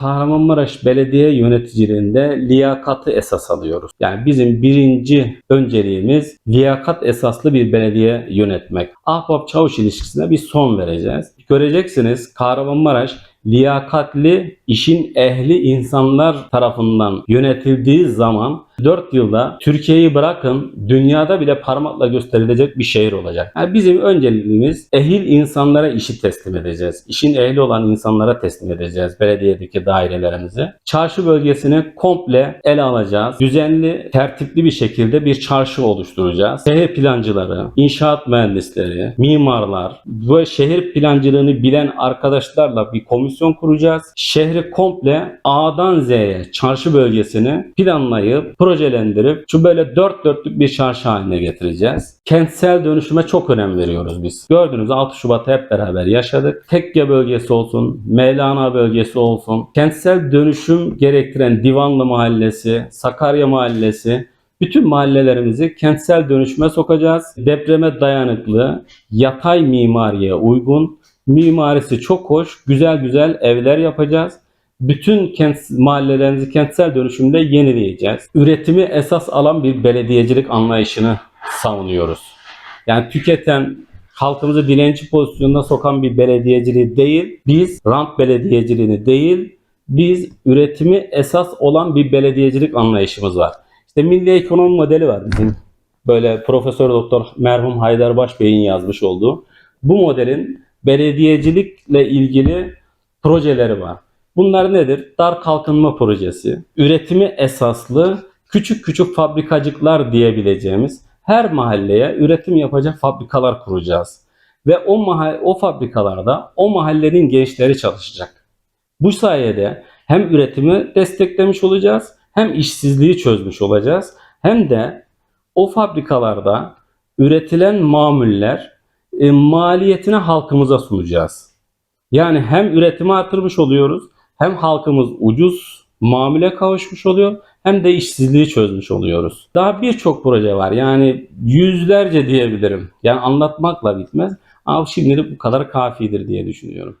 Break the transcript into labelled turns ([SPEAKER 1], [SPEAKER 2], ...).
[SPEAKER 1] Kahramanmaraş Belediye yöneticiliğinde liyakatı esas alıyoruz. Yani bizim birinci önceliğimiz liyakat esaslı bir belediye yönetmek. Ahbap Çavuş ilişkisine bir son vereceğiz. Göreceksiniz Kahramanmaraş liyakatli, işin ehli insanlar tarafından yönetildiği zaman 4 yılda Türkiye'yi bırakın dünyada bile parmakla gösterilecek bir şehir olacak. Yani bizim önceliğimiz ehil insanlara işi teslim edeceğiz. İşin ehli olan insanlara teslim edeceğiz belediyedeki dairelerimizi. Çarşı bölgesini komple ele alacağız. Düzenli, tertipli bir şekilde bir çarşı oluşturacağız. Şehir plancıları, inşaat mühendisleri, mimarlar, bu şehir plancılığını bilen arkadaşlarla bir komisyon kuracağız. Şehri komple A'dan Z'ye çarşı bölgesini planlayıp projelendirip şu böyle dört dörtlük bir çarşı haline getireceğiz. Kentsel dönüşüme çok önem veriyoruz biz. Gördüğünüz 6 Şubat'ı hep beraber yaşadık. Tekke bölgesi olsun, Mevlana bölgesi olsun. Kentsel dönüşüm gerektiren Divanlı Mahallesi, Sakarya Mahallesi, bütün mahallelerimizi kentsel dönüşüme sokacağız. Depreme dayanıklı, yatay mimariye uygun, mimarisi çok hoş, güzel güzel evler yapacağız. Bütün kent mahallelerimizi kentsel dönüşümde yenileyeceğiz. Üretimi esas alan bir belediyecilik anlayışını savunuyoruz. Yani tüketen, halkımızı dilenci pozisyonuna sokan bir belediyeciliği değil, biz rant belediyeciliğini değil, biz üretimi esas olan bir belediyecilik anlayışımız var. İşte milli ekonomi modeli var bizim. Böyle Profesör Doktor merhum Haydar Başbey'in yazmış olduğu. Bu modelin belediyecilikle ilgili projeleri var. Bunlar nedir? Dar kalkınma projesi, üretimi esaslı küçük küçük fabrikacıklar diyebileceğimiz her mahalleye üretim yapacak fabrikalar kuracağız. Ve o mahalle, o fabrikalarda o mahallenin gençleri çalışacak. Bu sayede hem üretimi desteklemiş olacağız, hem işsizliği çözmüş olacağız, hem de o fabrikalarda üretilen mamuller e, maliyetini halkımıza sunacağız. Yani hem üretimi artırmış oluyoruz, hem halkımız ucuz mamule kavuşmuş oluyor, hem de işsizliği çözmüş oluyoruz. Daha birçok proje var. Yani yüzlerce diyebilirim. Yani anlatmakla bitmez. Ama şimdilik bu kadar kafidir diye düşünüyorum.